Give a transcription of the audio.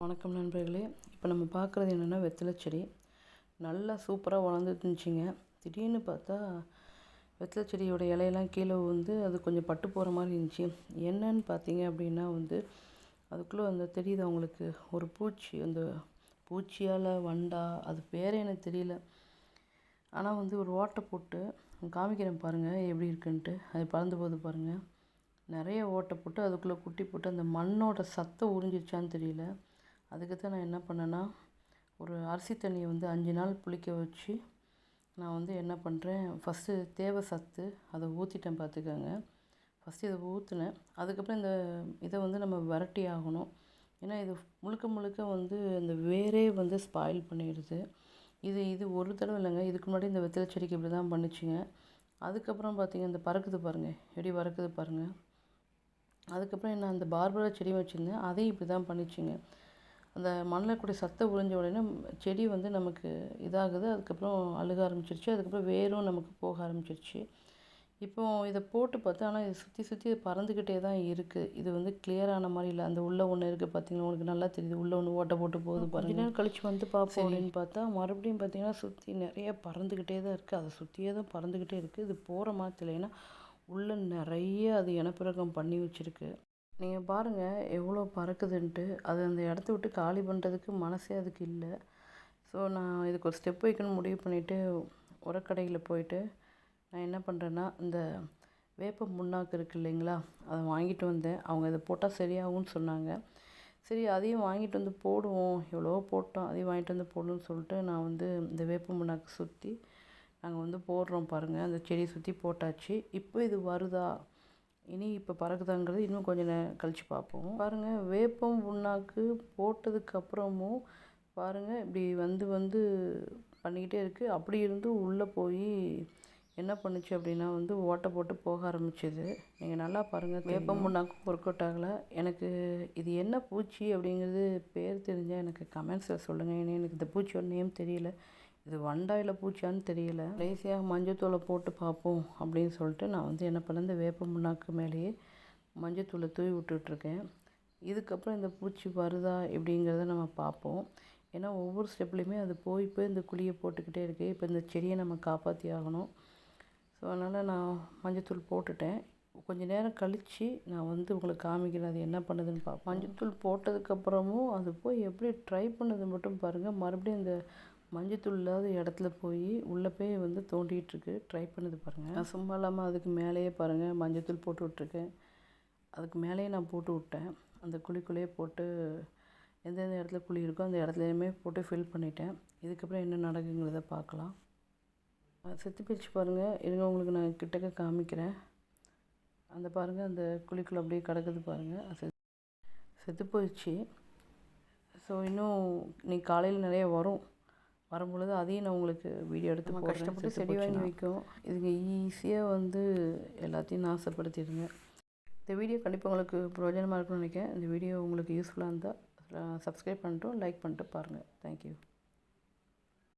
வணக்கம் நண்பர்களே. இப்போ நம்ம பார்க்குறது என்னென்னா வெத்தலை செடி. நல்லா சூப்பராக வளர்ந்துருந்துச்சிங்க திடீர்னு பார்த்தா வெத்தலை செடியோட இலையெல்லாம் கீழே வந்து அது கொஞ்சம் பட்டு போகிற மாதிரி இருந்துச்சு. என்னன்னு பார்த்தீங்க அப்படின்னா வந்து அதுக்குள்ளே அந்த தெரியுது அவங்களுக்கு ஒரு பூச்சி அந்த பூச்சியால் வண்டா அது பேர் எனக்கு தெரியல. ஆனால் வந்து ஒரு ஓட்டை போட்டு காமிக்கிறேன் பாருங்கள் எப்படி இருக்குன்ட்டு. அது பறந்து போகுது பாருங்கள் நிறைய ஓட்டை போட்டு அதுக்குள்ளே குட்டி போட்டு அந்த மண்ணோட சத்தை உறிஞ்சிருச்சான்னு தெரியல. அதுக்கு தான் நான் என்ன பண்ணேன்னா ஒரு அரிசி தண்ணியை வந்து அஞ்சு நாள் புளிக்க வச்சு நான் வந்து என்ன பண்ணுறேன் ஃபஸ்ட்டு தேவை சத்து அதை ஊற்றிட்டேன் பார்த்துக்கோங்க. ஃபஸ்ட்டு இதை ஊற்றினேன் அதுக்கப்புறம் இந்த இதை வந்து நம்ம விரட்டி ஆகணும். ஏன்னா இது முழுக்க முழுக்க வந்து இந்த வேரே வந்து ஸ்பாயில் பண்ணிடுது. இது இது ஒரு தடவை இல்லைங்க. இதுக்கு முன்னாடி இந்த வெத்தலை செடிக்கு இப்படி தான் பண்ணிச்சுங்க. அதுக்கப்புறம் பார்த்திங்க இந்த பறக்குது பாருங்கள் எப்படி பறக்குது பாருங்கள் அதுக்கப்புறம் என்ன அந்த பார்பரா செடியும் வச்சுருந்தேன். அதையும் இப்படி தான் பண்ணிச்சுங்க. அந்த மண்ணில் கூடிய சத்தை உறிஞ்ச உடனே செடி வந்து நமக்கு இதாகுது அதுக்கப்புறம் அழுக ஆரம்பிச்சிருச்சு அதுக்கப்புறம் வேரும் நமக்கு போக ஆரம்பிச்சிருச்சு. இப்போ இதை போட்டு பார்த்தா ஆனால் இது சுற்றி சுற்றி பறந்துக்கிட்டே தான் இருக்குது இது வந்து கிளியரான மாதிரி இல்லை. அந்த உள்ளே ஒன்று இருக்குது பார்த்தீங்கன்னா உங்களுக்கு நல்லா தெரியுது. உள்ளே ஒன்று ஓட்டை போட்டு போகுது பாருங்க. நேரம் கழிச்சு வந்து பார்ப்போம் அப்படின்னு பார்த்தா மறுபடியும் பார்த்தீங்கன்னா சுற்றி நிறைய பறந்துக்கிட்டே தான் இருக்குது அதை சுற்றியே தான் பறந்துக்கிட்டே இருக்குது இது போகிற மாதிரி தெரியல உள்ளே நிறைய அது இனப்பெருக்கம் பண்ணி வச்சுருக்கு. நீங்கள் பாருங்கள் எவ்வளோ பறக்குதுன்ட்டு. அது அந்த இடத்த விட்டு காலி பண்ணுறதுக்கு மனசே அதுக்கு இல்லை. ஸோ நான் இதுக்கு ஒரு ஸ்டெப் வைக்கணும்னு முடிவு பண்ணிவிட்டு உரக்கடையில் போயிட்டு நான் என்ன பண்ணுறேன்னா இந்த வேப்ப முன்னாக்கு இருக்குது இல்லைங்களா? அதை வாங்கிட்டு வந்தேன். அவங்க இதை போட்டால் சரியாகும்னு சொன்னாங்க. சரி அதையும் வாங்கிட்டு வந்து போடுவோம். எவ்வளோ போட்டோம் அதையும் வாங்கிட்டு வந்து போடணும்னு சொல்லிட்டு நான் வந்து இந்த வேப்ப முன்னாக்கு சுற்றி நாங்கள் வந்து போடுறோம் பாருங்கள் அந்த செடியை சுற்றி போட்டாச்சு. இப்போ இது வருதா? இனி இப்போ பறக்குதாங்கிறது இன்னும் கொஞ்சம் நே கழித்து பார்ப்போம். பாருங்கள் வேப்பம் புண்ணாக்கு போட்டதுக்கப்புறமும் பாருங்கள் இப்படி வந்து வந்து பண்ணிக்கிட்டே இருக்குது அப்படி இருந்தும் உள்ளே போய் என்ன பண்ணுச்சு அப்படின்னா வந்து ஓட்டை போட்டு போக ஆரம்பிச்சிது. நீங்கள் நல்லா பாருங்கள் வேப்பம் புண்ணாக்கும் ஒர்க் அவுட் ஆகலை. எனக்கு இது என்ன பூச்சி அப்படிங்கிறது பேர் தெரிஞ்சால் எனக்கு கமெண்ட்ஸில் சொல்லுங்கள் ஏன்னா எனக்கு இந்த பூச்சியோட நேம் தெரியல. இது வண்டா இல்லை பூச்சியான்னு தெரியல. கடைசியாக மஞ்சத்தூளை போட்டு பார்ப்போம் அப்படின்னு சொல்லிட்டு நான் வந்து என்ன பண்ணேன் இந்த வேப்ப முன்னாக்கு மேலேயே மஞ்சத்தூளை தூவி விட்டுட்ருக்கேன். இதுக்கப்புறம் இந்த பூச்சி வருதா எப்படிங்கிறத நம்ம பார்ப்போம். ஏன்னா ஒவ்வொரு ஸ்டெப்லேயுமே அது போய் போய் இந்த குழியை போட்டுக்கிட்டே இருக்குது இப்போ இந்த செடியை நம்ம காப்பாற்றி ஆகணும். ஸோ அதனால் நான் மஞ்சத்தூள் போட்டுட்டேன். கொஞ்சம் நேரம் கழித்து நான் வந்து உங்களுக்கு காமிக்கிறேன் அது என்ன பண்ணுதுன்னு பார்ப்போம். மஞ்சத்தூள் போட்டதுக்கப்புறமும் அது போய் எப்படி ட்ரை பண்ணது மட்டும் பாருங்கள் மறுபடியும் இந்த மஞ்சத்தூள் இல்லாத இடத்துல போய் உள்ளே போய் வந்து தோண்டிகிட்ருக்கு. ட்ரை பண்ணுது பாருங்கள் நான் சும்மா இல்லாமல் அதுக்கு மேலேயே பாருங்கள் மஞ்சத்தூள் போட்டு விட்ருக்கேன் அதுக்கு மேலேயே நான் போட்டு விட்டேன். அந்த குழிக்குள்ளேயே போட்டு எந்தெந்த இடத்துல குழி இருக்கோ அந்த இடத்துலையுமே போட்டு ஃபில் பண்ணிட்டேன். இதுக்கப்புறம் என்ன நடக்குங்கிறத பார்க்கலாம். செத்து போயிடுச்சு பாருங்கள் இருங்க உங்களுக்கு நான் கிட்டக்க காமிக்கிறேன். அந்த பாருங்கள் அந்த குழிக்குள்ளே அப்படியே கிடக்குது பாருங்கள் செத்து செத்து போயிடுச்சு. ஸோ இன்னும் நீ காலையில் நிறைய வரும். வரும்பொழுது அதையும் நான் உங்களுக்கு வீடியோ எடுத்து கஷ்டப்பட்டு செடி வாங்கி வைக்கும். இதுங்க ஈஸியாக வந்து எல்லாத்தையும் நாசப்படுத்திடுங்க இந்த வீடியோ கண்டிப்பாக உங்களுக்கு பிரயோஜனமாக இருக்கும்னு நினைக்கிறேன். இந்த வீடியோ உங்களுக்கு யூஸ்ஃபுல்லாக இருந்தால் சப்ஸ்கிரைப் பண்ணிட்டும் லைக் பண்ணிட்டு பாருங்கள் தேங்க்யூ